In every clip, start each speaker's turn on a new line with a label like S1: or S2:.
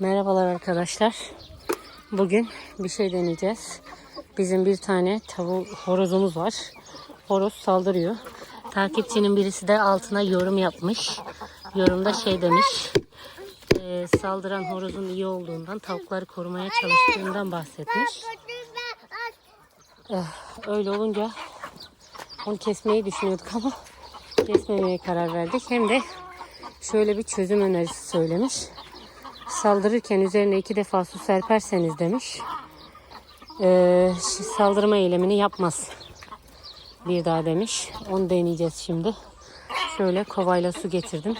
S1: Merhabalar arkadaşlar. Bugün bir şey deneyeceğiz. Bizim bir tane tavuk horozumuz var. Horoz saldırıyor. Takipçinin birisi de altına yorum yapmış. Yorumda şey demiş. e, saldıran horozun iyi olduğundan, tavukları korumaya çalıştığından bahsetmiş. Eh, öyle olunca onu kesmeyi düşünüyorduk ama kesmemeye karar verdik. Hem de şöyle bir çözüm önerisi söylemiş. Saldırırken üzerine iki defa su serperseniz demiş. şi- saldırma eylemini yapmaz. Bir daha demiş. Onu deneyeceğiz şimdi. Şöyle kovayla su getirdim.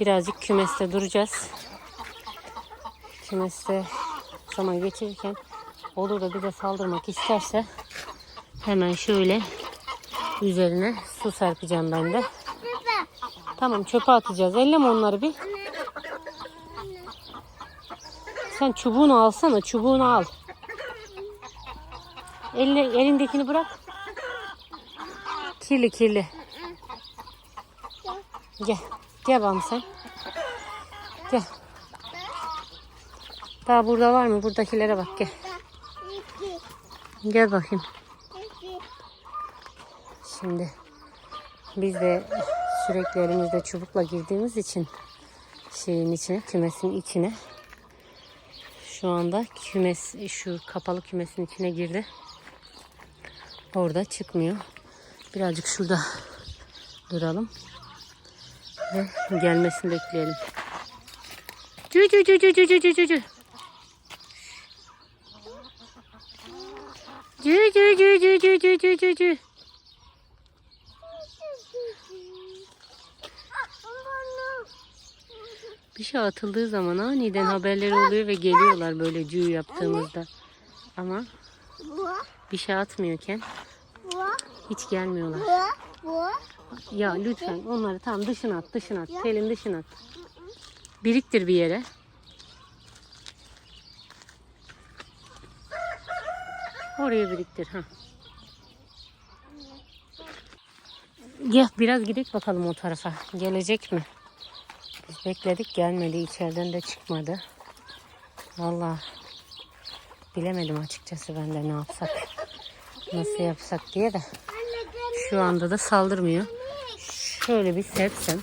S1: Birazcık kümeste duracağız. Kümeste zaman geçirirken olur da bize saldırmak isterse hemen şöyle üzerine su serpeceğim ben de. Tamam çöpe atacağız. Elleme onları bir. Sen çubuğunu alsana. Çubuğunu al. Elle, elindekini bırak. Kirli kirli. Gel. Gel bana sen. Gel. Daha burada var mı? Buradakilere bak gel. Gel bakayım. Şimdi biz de sürekli elimizde çubukla girdiğimiz için şeyin içine, kümesin içine şu anda kümes şu kapalı kümesin içine girdi. Orada çıkmıyor. Birazcık şurada duralım. Ve gelmesini bekleyelim. Cü cü cü cü cü cü cü cü. Cü cü cü cü cü cü cü cü. Bir şey atıldığı zaman aniden haberleri oluyor ve geliyorlar böyle cüğü yaptığımızda. Ama bir şey atmıyorken hiç gelmiyorlar. Ya lütfen onları tam dışına at, dışına at. Pelin dışına at. Biriktir bir yere. Oraya biriktir. ha. Gel biraz gidelim bakalım o tarafa. Gelecek mi? Biz bekledik gelmedi. içeriden de çıkmadı. Vallahi bilemedim açıkçası ben de ne yapsak. Nasıl yapsak diye de. Şu anda da saldırmıyor. Şöyle bir serpsem.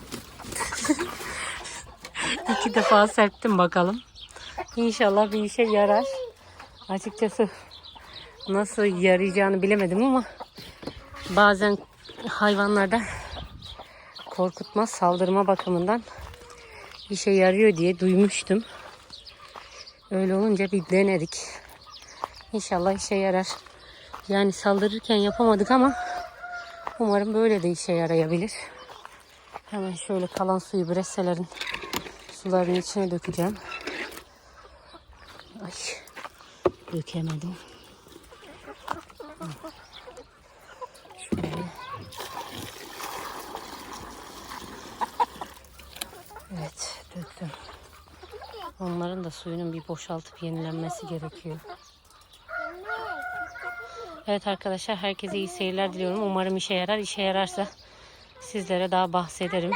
S1: İki defa serptim bakalım. İnşallah bir işe yarar. Açıkçası nasıl yarayacağını bilemedim ama bazen hayvanlarda korkutma, saldırma bakımından işe yarıyor diye duymuştum. Öyle olunca bir denedik. İnşallah işe yarar. Yani saldırırken yapamadık ama umarım böyle de işe yarayabilir. Hemen şöyle kalan suyu breselerin suların içine dökeceğim. Ay dökemedim. Şöyle. Evet döktüm. Onların da suyunun bir boşaltıp yenilenmesi gerekiyor. Evet arkadaşlar herkese iyi seyirler diliyorum. Umarım işe yarar. İşe yararsa sizlere daha bahsederim.